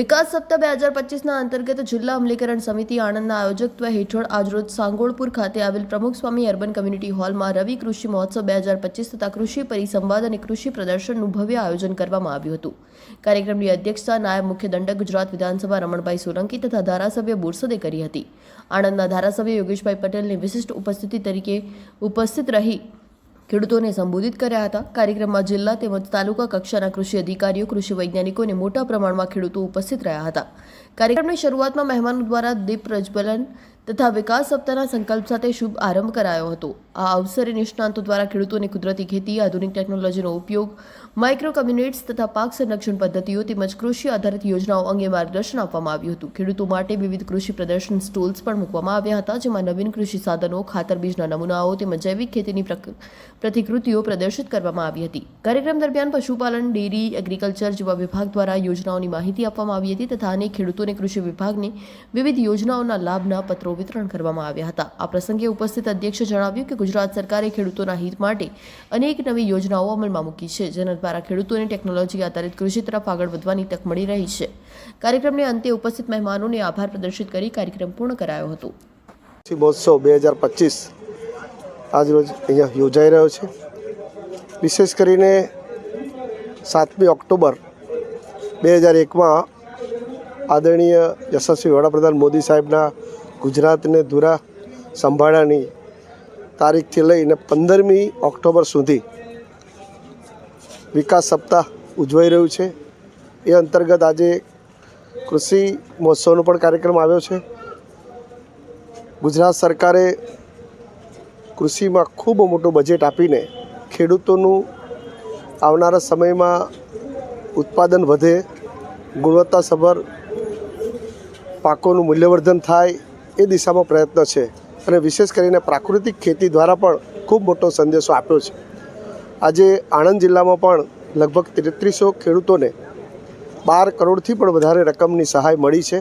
વિકાસ સપ્તાહ બે હજાર પચીસના અંતર્ગત જિલ્લા અમલીકરણ સમિતિ આણંદના આયોજકત્વ હેઠળ આજરોજ સાંગોળપુર ખાતે આવેલ પ્રમુખ સ્વામી અર્બન કમ્યુનિટી હોલમાં રવિ કૃષિ મહોત્સવ બે હજાર પચીસ તથા કૃષિ પરિસંવાદ અને કૃષિ પ્રદર્શનનું ભવ્ય આયોજન કરવામાં આવ્યું હતું. કાર્યક્રમની અધ્યક્ષતા નાયબ મુખ્ય દંડક ગુજરાત વિધાનસભા રમણભાઈ સોલંકી તથા ધારાસભ્ય બોરસદે કરી હતી. આણંદના ધારાસભ્ય યોગેશભાઈ પટેલની વિશિષ્ટ ઉપસ્થિતિ તરીકે ઉપસ્થિત રહી ખેડૂતોને સંબોધિત કર્યા હતા. કાર્યક્રમમાં જિલ્લા તેમજ તાલુકા કક્ષાના કૃષિ અધિકારીઓ, કૃષિ વૈજ્ઞાનિકો અને મોટા પ્રમાણમાં ખેડૂતો ઉપસ્થિત રહ્યા હતા. કાર્યક્રમની શરૂઆતમાં મહેમાનો દ્વારા દીપ પ્રજ્વલન તથા વિકાસ સપ્તાહના સંકલ્પ સાથે શુભ આરંભ કરાયો હતો. આ અવસરે નિષ્ણાંતો દ્વારા ખેડૂતોને કુદરતી ખેતી, આધુનિક ટેકનોલોજીનો ઉપયોગ, માઇક્રો કમ્યુનિટ્સ તથા પાક સંરક્ષણ પદ્ધતિઓ તેમજ કૃષિ આધારિત યોજનાઓ અંગે માર્ગદર્શન આપવામાં આવ્યું હતું. ખેડૂતો માટે વિવિધ કૃષિ પ્રદર્શન સ્ટોલ્સ પણ મૂકવામાં આવ્યા હતા, જેમાં નવીન કૃષિ સાધનો, ખાતર બીજના નમૂનાઓ તેમજ જૈવિક ખેતીની પ્રતિકૃતિઓ પ્રદર્શિત કરવામાં આવી હતી. કાર્યક્રમ દરમિયાન પશુપાલન, ડેરી, એગ્રીકલ્ચર જેવા વિભાગ દ્વારા યોજનાઓની માહિતી આપવામાં આવી હતી તથા અનેક ખેડૂતોને કૃષિ વિભાગની વિવિધ યોજનાઓના લાભના પત્રો વિતરણ કરવામાં આવ્યા હતા. આ પ્રસંગે ઉપસ્થિત અધ્યક્ષે જણાવ્યું કે ગુજરાત સરકારે ખેડૂતોના હિત માટે અનેક નવી યોજનાઓ અમલમાં મૂકી છે, જેના દ્વારા ખેડૂતોને ટેકનોલોજી આધારિત કૃષિ તરફ આગળ વધવાની તક મળી રહી છે. કાર્યક્રમને અંતે ઉપસ્થિત મહેમાનોને આભાર પ્રદર્શિત કરી કાર્યક્રમ પૂર્ણ કરાયો હતો. મહોત્સવ બે હજાર પચીસ આજરોજ અહીંયા યોજાઈ રહ્યો છે. વિશેષ કરીને સાતમી ઓક્ટોબર બે હજાર એકમાં આદરણીય યશસ્વી વડાપ્રધાન મોદી સાહેબના ગુજરાતને ધુરા સંભાળાની તારીખથી લઈને પંદરમી ઓક્ટોબર સુધી વિકાસ સપ્તાહ ઉજવાઈ રહ્યું છે. એ અંતર્ગત આજે કૃષિ મહોત્સવનો પણ કાર્યક્રમ આવ્યો છે. ગુજરાત સરકારે કૃષિમાં ખૂબ મોટું બજેટ આપીને ખેડૂતોનું આવનારા સમયમાં ઉત્પાદન વધે, ગુણવત્તાસભર પાકોનું મૂલ્યવર્ધન થાય એ દિશામાં પ્રયત્ન છે અને વિશેષ કરીને પ્રાકૃતિક ખેતી દ્વારા પણ ખૂબ મોટો સંદેશો આપ્યો છે. આજે આણંદ જિલ્લામાં પણ લગભગ તેત્રીસો ખેડૂતોને બાર કરોડથી પણ વધારે રકમની સહાય મળી છે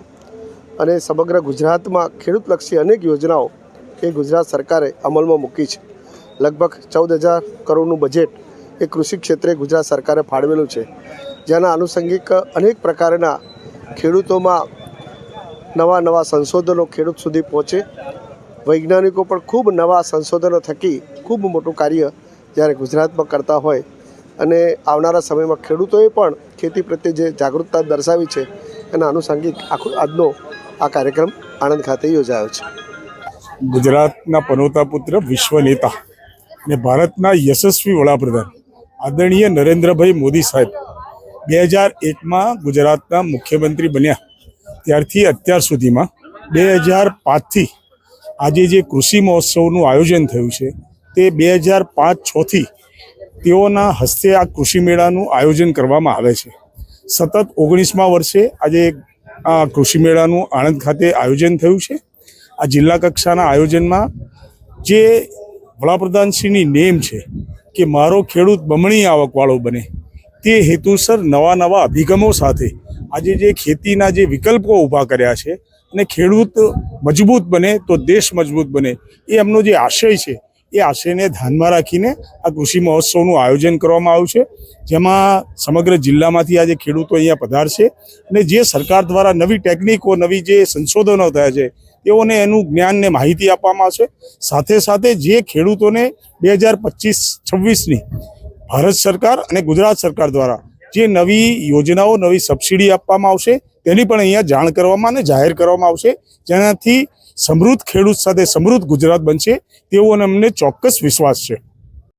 અને સમગ્ર ગુજરાતમાં ખેડૂતલક્ષી અનેક યોજનાઓ એ ગુજરાત સરકારે અમલમાં મૂકી છે. લગભગ ચૌદ હજાર કરોડનું બજેટ એ કૃષિ ક્ષેત્રે ગુજરાત સરકારે ફાળવેલું છે. જેના આનુષંગિક અનેક પ્રકારના ખેડૂતોમાં નવા નવા સંશોધનો ખેડૂત સુધી પહોંચે. વૈજ્ઞાનિકો પણ ખૂબ નવા સંશોધનો થકી ખૂબ મોટું કાર્ય જ્યારે ગુજરાતમાં કરતા હોય અને આવનારા સમયમાં ખેડૂતોએ પણ ખેતી પ્રત્યે જે જાગૃતતા દર્શાવી છે એના આનુષંગિક આખો આજનો આ કાર્યક્રમ આણંદ ખાતે યોજાયો છે. ગુજરાતના પનોતા પુત્ર વિશ્વ નેતા અને ભારતના યશસ્વી વડાપ્રધાન આદરણીય નરેન્દ્રભાઈ મોદી સાહેબ બે હજાર એકમાં ગુજરાતના મુખ્યમંત્રી બન્યા. ત્યારથી અત્યાર સુધીમાં બે હજાર પાંચથી આજે જે કૃષિ મહોત્સવનું આયોજન થયું છે, તે બે હજાર પાંચ છથી તેઓના હસ્તે આ કૃષિ મેળાનું આયોજન કરવામાં આવે છે. સતત ઓગણીસમા વર્ષે આજે આ કૃષિ મેળાનું આણંદ ખાતે આયોજન થયું છે. આ જિલ્લા કક્ષાના આયોજનમાં જે વડાપ્રધાનશ્રીની નેમ છે કે મારો ખેડૂત બમણી આવકવાળો બને, તે હેતુસર નવા નવા અભિગમો સાથે આજે જે ખેતીના જે વિકલ્પો ઊભા કર્યા છે અને ખેડૂત મજબૂત બને તો દેશ મજબૂત બને, એ એમનો જે આશય છે, એ આશયને ધ્યાનમાં રાખીને આ કૃષિ મહોત્સવનું આયોજન કરવામાં આવ્યું છે. જેમાં સમગ્ર જિલ્લામાંથી આજે ખેડૂતો અહીંયા પધારશે અને જે સરકાર દ્વારા નવી ટેકનિકો, નવી જે સંશોધનો થયા છે, તેઓને એનું જ્ઞાનને માહિતી આપવામાં આવશે. સાથે સાથે જે ખેડૂતોને બે હજાર પચીસ છવ્વીસની ભારત સરકાર અને ગુજરાત સરકાર દ્વારા જે નવી યોજનાઓ, નવી સબસિડી આપવામાં આવશે, તેની પણ અહીંયા જાણ કરવામાં અને જાહેર કરવામાં આવશે. જેનાથી સમૃદ્ધ ખેડૂત સાથે સમૃદ્ધ ગુજરાત બનશે, તેવો અમને ચોક્કસ વિશ્વાસ છે.